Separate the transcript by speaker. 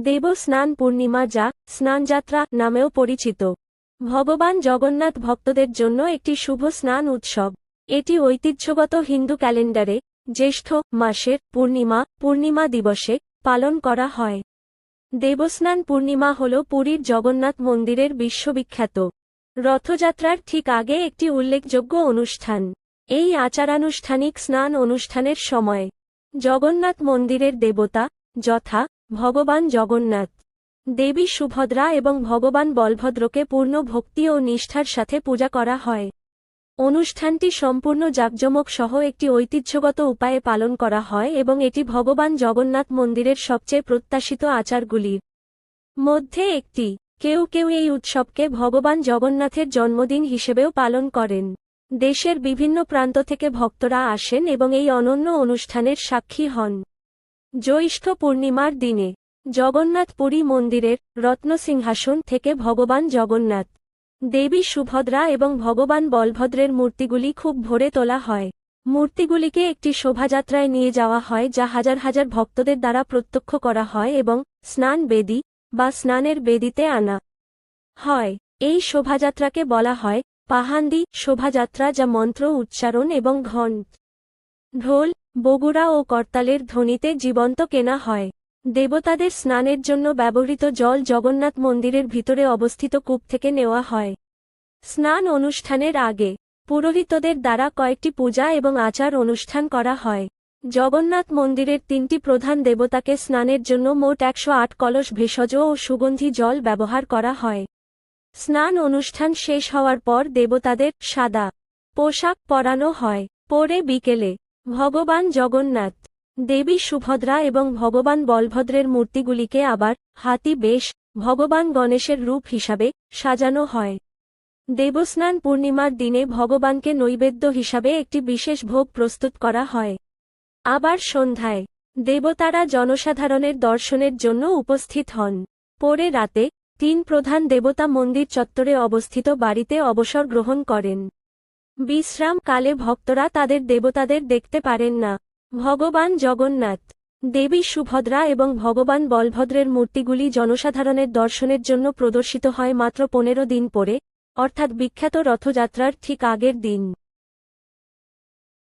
Speaker 1: দেব স্নান পূর্ণিমা যা স্নানযাত্রা নামেও পরিচিত। ভগবান জগন্নাথ ভক্তদের জন্য একটি শুভ স্নান উৎসব। এটি ঐতিহ্যগত হিন্দু ক্যালেন্ডারে জ্যৈষ্ঠ মাসের পূর্ণিমা পূর্ণিমা দিবসে পালন করা হয়। দেবস্নান পূর্ণিমা হল পুরীর জগন্নাথ মন্দিরের বিশ্ববিখ্যাত। রথযাত্রার ঠিক আগে একটি উল্লেখযোগ্য অনুষ্ঠান। এই আচারানুষ্ঠানিক স্নান অনুষ্ঠানের সময় জগন্নাথ মন্দিরের দেবতা যথা ভগবান জগন্নাথ। দেবী সুভদ্রা এবং ভগবান বলভদ্রকে পূর্ণ ভক্তি ও নিষ্ঠার সাথে পূজা করা হয়। অনুষ্ঠানটি সম্পূর্ণ জাঁকজমক সহ একটি ঐতিহ্যগত উপায়ে পালন করা হয় এবং এটি ভগবান জগন্নাথ মন্দিরের সবচেয়ে প্রত্যাশিত আচারগুলির মধ্যে একটি। কেউ কেউ এই উৎসবকে ভগবান জগন্নাথের জন্মদিন হিসেবেও পালন করেন। দেশের বিভিন্ন প্রান্ত থেকে ভক্তরা আসেন এবং এই অনন্য অনুষ্ঠানের সাক্ষী হন। জ্যৈষ্ঠ পূর্ণিমার দিনে জগন্নাথ পুরী মন্দিরের রত্নসিংহাসন থেকে ভগবান জগন্নাথ, দেবী সুভদ্রা এবং ভগবান বলভদ্রের মূর্তিগুলি খুব ভোরে তোলা হয়। মূর্তিগুলিকে একটি শোভাযাত্রায় নিয়ে যাওয়া হয় যা হাজার হাজার ভক্তদের দ্বারা প্রত্যক্ষ করা হয় এবং স্নান বেদি বা স্নানের বেদিতে আনা হয়। এই শোভাযাত্রাকে বলা হয় পাহান্দি শোভাযাত্রা যা মন্ত্র উচ্চারণ এবং ঘণ্ট। ঢোল, বগুড়া ও করতালের ধ্বনিতে জীবন্ত কেনা হয়। দেবতাদের স্নানের জন্য ব্যবহৃত জল জগন্নাথ মন্দিরের ভিতরে অবস্থিত কূপ থেকে নেওয়া হয়। স্নান অনুষ্ঠানের আগে পুরোহিতদের দ্বারা কয়েকটি পূজা এবং আচার অনুষ্ঠান করা হয়। জগন্নাথ মন্দিরের তিনটি প্রধান দেবতাকে স্নানের জন্য মোট একশো আট কলস ভেষজ ও সুগন্ধি জল ব্যবহার করা হয়। স্নান অনুষ্ঠান শেষ হওয়ার পর দেবতাদের সাদা পোশাক পরানো হয়। পরে বিকেলে ভগবান জগন্নাথ। দেবী সুভদ্রা এবং ভগবান বলভদ্রের মূর্তিগুলিকে আবার হাতি বেশ ভগবান গণেশের রূপ হিসাবে সাজানো হয়। দেবস্নান পূর্ণিমার দিনে ভগবানকে নৈবেদ্য হিসাবে একটি বিশেষ ভোগ প্রস্তুত করা হয়। আবার সন্ধ্যায় দেবতারা জনসাধারণের দর্শনের জন্য উপস্থিত হন। পরে রাতে তিন প্রধান দেবতা মন্দির চত্বরে অবস্থিত বাড়িতে অবসর গ্রহণ করেন। বিশ্রাম কালে ভক্তরা তাদের দেবতাদের দেখতে পারেন না। ভগবান জগন্নাথ। দেবী সুভদ্রা এবং ভগবান বলভদ্রের মূর্তিগুলি জনসাধারণের দর্শনের জন্য প্রদর্শিত হয় মাত্র পনেরো দিন পরে, অর্থাৎ বিখ্যাত রথযাত্রার ঠিক আগের দিন।